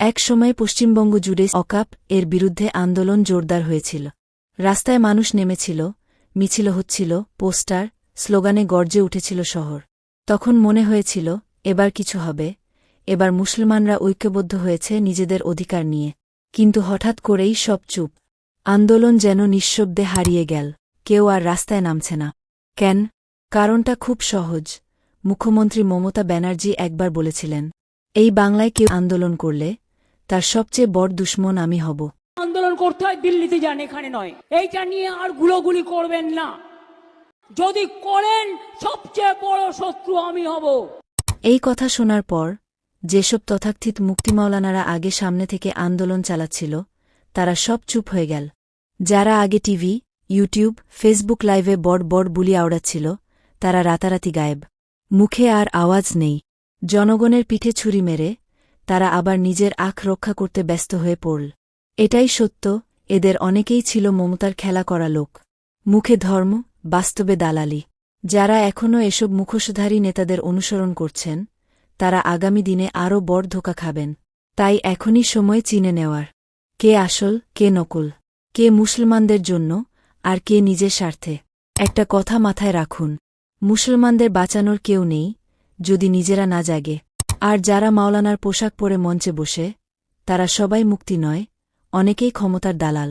এক সময় পশ্চিমবঙ্গ জুড়ে অকাপ এর বিরুদ্ধে আন্দোলন জোরদার হয়েছিল। রাস্তায় মানুষ নেমেছিল, মিছিল হচ্ছিল, পোস্টার, স্লোগানে গর্জে উঠেছিল শহর। তখন মনে হয়েছিল, এবার কিছু হবে, এবার মুসলমানরা ঐক্যবদ্ধ হয়েছে নিজেদের অধিকার নিয়ে। কিন্তু হঠাৎ করেই সব চুপ। আন্দোলন যেন নিঃশব্দে হারিয়ে গেল, কেউ আর রাস্তায় নামছে না। কেন? কারণটা খুব সহজ, মুখ্যমন্ত্রী মমতা ব্যানার্জি একবার বলেছিলেন, এই বাংলায় কেউ আন্দোলন করলে তার সবচেয়ে বড় দুশ্মন আমি হব। আন্দোলন করতে হয় দিল্লিতে যান এখানে নয়। এইটা নিয়ে আর গুলোগুলি করবেন না। যদি করেন সবচেয়ে বড় শত্রু আমি হব। এই কথা শোনার পর যেসব তথাকথিত মুক্তিমাওলানারা আগে সামনে থেকে আন্দোলন চালাচ্ছিল তারা সব চুপ হয়ে গেল। যারা আগে টিভি ইউটিউব ফেসবুক লাইভে বড় বড় বুলি আওড়াচ্ছিল তারা রাতারাতি গায়েব। মুখে আর আওয়াজ নেই। জনগণের পিঠে ছুরি মেরে তারা আবার নিজের আখ রক্ষা করতে ব্যস্ত হয়ে পড়ল। এটাই সত্য, এদের অনেকেই ছিল মমতার খেলা করা লোক। মুখে ধর্ম, বাস্তবে দালালি। যারা এখনও এসব মুখোশধারী নেতাদের অনুসরণ করছেন, তারা আগামী দিনে আরও বড় ধোকা খাবেন। তাই এখনই সময় চিনে নেওয়ার। কে আসল, কে নকল। কে মুসলমানদের জন্য, আর কে নিজের স্বার্থে। একটা কথা মাথায় রাখুন। মুসলমানদের বাঁচানোর কেউ নেই, যদি নিজেরা না জাগে। আর যারা মাওলানার পোশাক পরে মঞ্চে বসে তারা সবাই মুক্তি নয় অনেকেই ক্ষমতার দালাল।